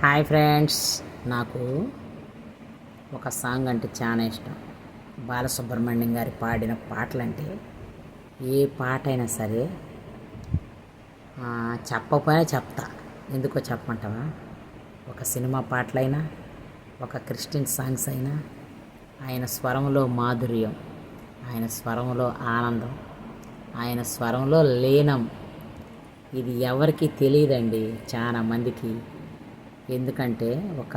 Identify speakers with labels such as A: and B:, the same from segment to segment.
A: Hi friends. నాకు ఒక song అంటే చాలా ఇష్టం. బాలసుబ్రహ్మణ్యం గారి పాడిన పాటలంటే ఏ పాట అయినా సరే చెప్పకపోయినా చెప్తా. ఎందుకో చెప్పమంటావా? ఒక సినిమా పాటలైనా ఒక క్రిస్టియన్ సాంగ్స్ అయినా ఆయన స్వరంలో మాధుర్యం ఆయన స్వరంలో ఆనందం ఆయన స్వరంలో లీనం. ఇది ఎవరికి తెలియదండి. చాలా మందికి ఎందుకంటే ఒక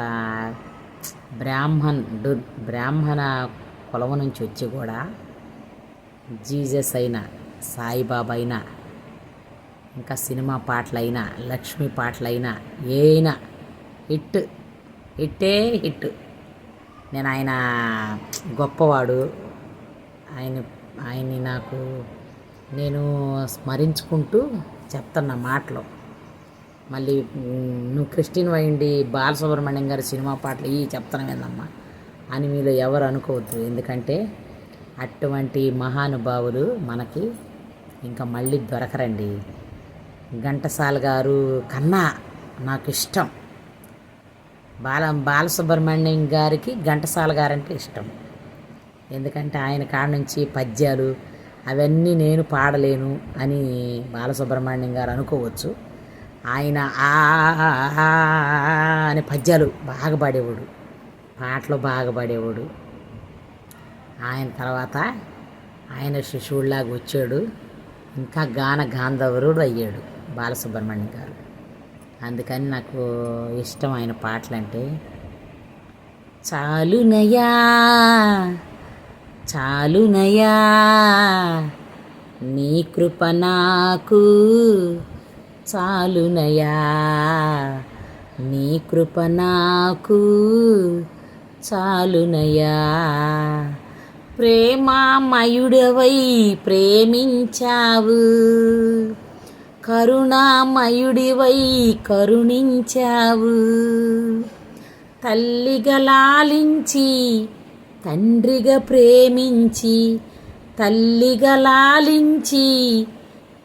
A: బ్రాహ్మణుడు బ్రాహ్మణ కులం నుంచి వచ్చి కూడా జీజస్ అయినా సాయిబాబా అయినా ఇంకా సినిమా పాటలైనా లక్ష్మి పాటలైనా ఏనా హిట్ హిట్టే హిట్. నేను ఆయన గొప్పవాడు. ఆయన ఆయన్ని నాకు నేను స్మరించుకుంటూ చెప్తున్న మాటలు. మళ్ళీ నువ్వు క్రిస్టియన్ వైండి బాలసుబ్రహ్మణ్యం గారి సినిమా పాటలు ఈ చెప్తాను ఏందమ్మా అని మీలో ఎవరు అనుకోవద్దు. ఎందుకంటే అటువంటి మహానుభావులు మనకి ఇంకా మళ్ళీ దొరకరండి. ఘంటసాల గారు కన్నా నాకు ఇష్టం. బాల బాలసుబ్రహ్మణ్యం గారికి ఘంటసాల గారంటే ఇష్టం. ఎందుకంటే ఆయన కాడ నుంచి పద్యాలు అవన్నీ నేను పాడలేను అని బాలసుబ్రహ్మణ్యం గారు అనుకోవచ్చు. ఆయన ఆ అనే పద్యాలు బాగా పాడేవాడు. పాటలు బాగా పాడేవాడు. ఆయన తర్వాత ఆయన శిశువులాగా వచ్చాడు. ఇంకా గాన గాంధవరుడు అయ్యాడు బాలసుబ్రహ్మణ్యం గారు. అందుకని నాకు ఇష్టం ఆయన పాటలంటే చాలునయా చాలునయా నీ కృప నాకు చాలునయా? నీ కృప నాకు చాలునయా? ప్రేమామయుడవై ప్రేమించావు. కరుణామయుడివై కరుణించావు. తల్లిగా లాలించి తండ్రిగా ప్రేమించి తల్లిగా లాలించి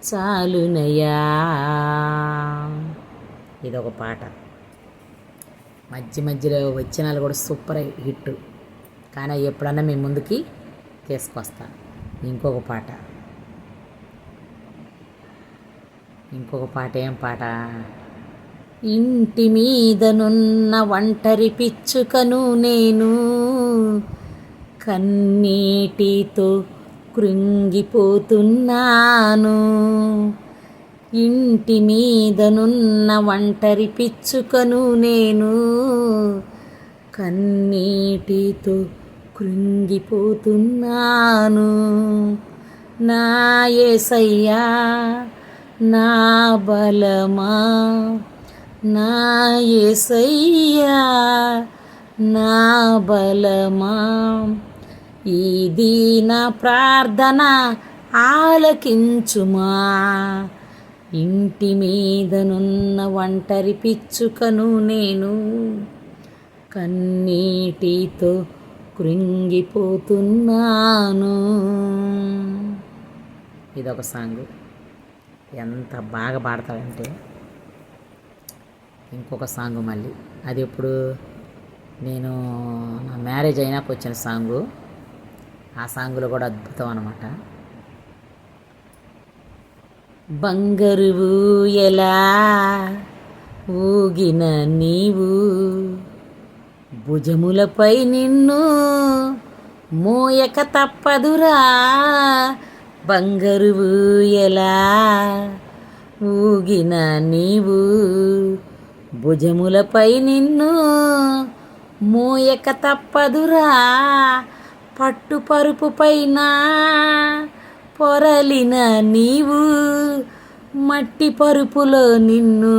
A: చాలునయా ఇదొక పాట. మధ్య మధ్యలో వచ్చినాలు కూడా సూపర్ హిట్. కానీ అవి ఎప్పుడన్నా మీ ముందుకి తీసుకొస్తా. ఇంకొక పాట. ఇంకొక పాట ఏం పాట? ఇంటి మీదనున్న ఒంటరి పిచ్చుకను నేను కన్నీటితో కృంగిపోతున్నాను. ఇంటి మీదనున్న ఒంటరి పిచ్చుకను నేను కన్నీటితో కృంగిపోతున్నాను. నా ఏసయ్యా నా బలమా నా ఏసయ్యా నా బలమా. ఇది నా ప్రార్థన ఆలకించుమా. ఇంటి మీదనున్న ఒంటరి పిచ్చుకను నేను కన్నీటితో కృంగిపోతున్నాను. ఇదొక సాంగ్. ఎంత బాగా పాడతాడంటే ఇంకొక సాంగ్ మళ్ళీ. అది ఎప్పుడు నేను నా మ్యారేజ్ అయినాక వచ్చిన సాంగు. ఆ సాంగులు కూడా అద్భుతం అనమాట బంగారు ఎలా ఊగిన నీవు భుజములపై నిన్ను మోయక తప్పదురా. బంగారు ఎలా ఊగిన నీవు భుజములపై నిన్ను మోయక తప్పదురా. పట్టుపరుపుపైన పైన పొరలిన నీవు మట్టి పరుపులో నిన్ను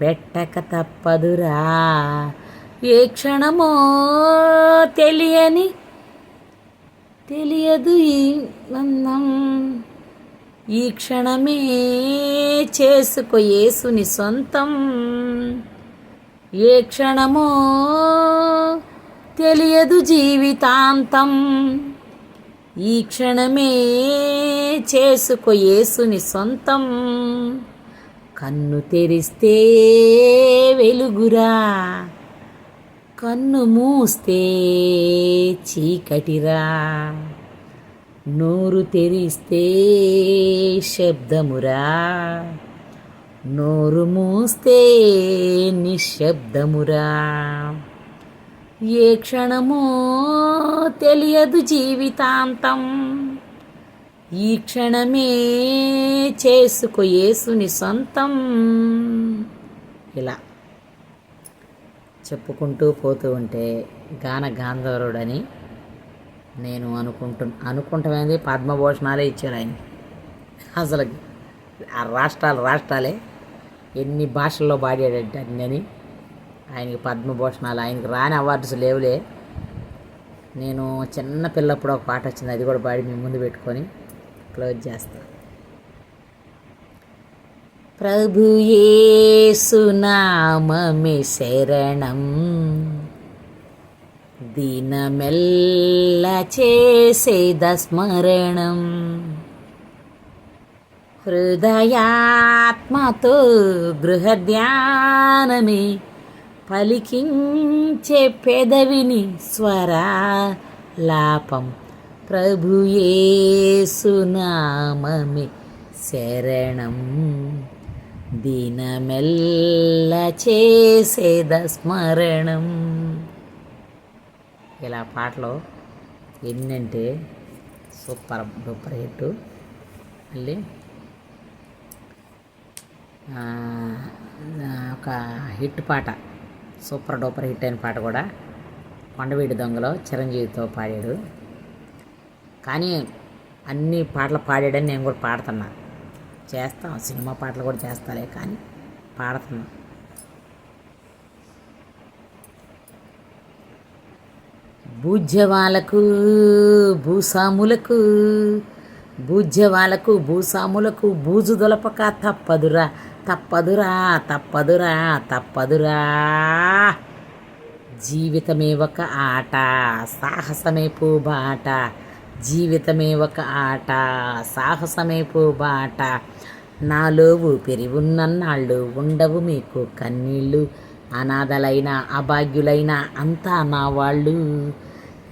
A: పెట్టక తప్పదురా. ఏ క్షణమో తెలియని తెలియదు ఈ బంధం ఈ క్షణమే చేసుకో యేసుని సొంతం. ఏ క్షణమో తెలియదు జీవితాంతం. ఈ క్షణమే చేసుకో యేసుని సొంతం. కన్ను తెరిస్తే వెలుగురా. కన్ను మూస్తే చీకటిరా. నోరు తెరిస్తే శబ్దమురా. నోరు మూస్తే నిశ్శబ్దమురా. ఏ క్షణమో తెలియదు జీవితాంతం. ఈ క్షణమే చేసుకో యేసుని సొంతం. ఇలా చెప్పుకుంటూ పోతూ ఉంటే గాన గాంధర్వుడని నేను అనుకుంటు అనుకుంటామేంది పద్మభూషణాలే ఇచ్చారు ఆయన. అసలు ఆ రాష్ట్రాలు రాష్ట్రాలే ఎన్ని భాషల్లో పాడాడంటే అన్నీ ఆయనకి పద్మభూషణాలు ఆయనకి రాని అవార్డ్స్ లేవులే. నేను చిన్న పిల్లప్పుడు ఒక పాట వచ్చింది అది కూడా పాడి మీ ముందు పెట్టుకొని క్లోజ్ చేస్తా. ప్రభు యేసునామమే శరణం దినమెల్ల చేసేద స్మరణం. హృదయాత్మతో గృహధ్యానమే పలికించే పెదవిని స్వరాలాపం ప్రభుయేసునామమే శరణం. దినమెల్ల చేసేద స్మరణం. ఇలా పాటలు ఎన్నంటే సూపర్ డూపర్ హిట్. మళ్ళీ ఒక హిట్ పాట. సూపర్ డూపర్ హిట్ అయిన పాట కూడా కొండవీడి దొంగలో చిరంజీవితో పాడాడు. కానీ అన్ని పాటలు పాడాడని నేను కూడా పాడుతున్నా. చేస్తాం సినిమా పాటలు కూడా చేస్తాలే కానీ పాడుతున్నా. భూజ్యవాలకు భూసాములకు భూజ్యవాలకు భూసాములకు బూజు దొలపక తప్పదురా తప్పదురా తప్పదురా తప్పదురా. జీవితమే ఒక ఆట సాహసమే పూబాట. జీవితమే ఒక ఆట సాహసమే పూబాట. నాలో ఊపిరి ఉన్నన్నాళ్ళు ఉండవు మీకు కన్నీళ్ళు. అనాథలైన అభాగ్యులైన అంతా నా వాళ్ళు.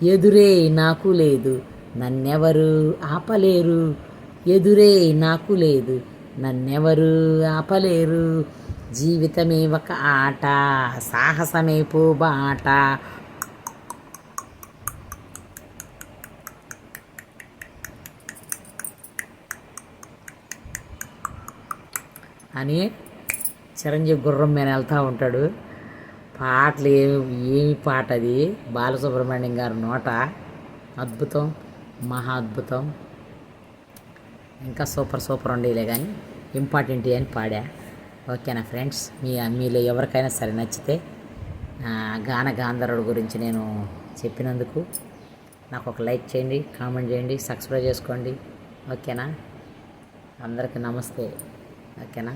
A: ఎదురే నాకు లేదు నన్నెవరు ఆపలేరు? ఎదురే నాకు లేదు. నన్నెవరు ఆపలేరు? జీవితమే ఒక ఆట సాహసమే పోబాట అని చిరంజీవి గుర్రం మీద వెళ్తూ ఉంటాడు. పాటలు ఏమి ఏమి పాట అది? బాలసుబ్రహ్మణ్యం గారి నోట. అద్భుతం. మహా అద్భుతం. ఇంకా సూపర్ సూపర్ ఉండేలే కానీ ఇంపార్టెంట్ అని పాడా. ఓకేనా ఫ్రెండ్స్? మీ మీలో ఎవరికైనా సరే నచ్చితే గాన గాంధర్వుడు గురించి నేను చెప్పినందుకు నాకు ఒక లైక్ చేయండి కామెంట్ చేయండి సబ్స్క్రైబ్ చేసుకోండి. ఓకేనా? అందరికీ నమస్తే. ఓకేనా?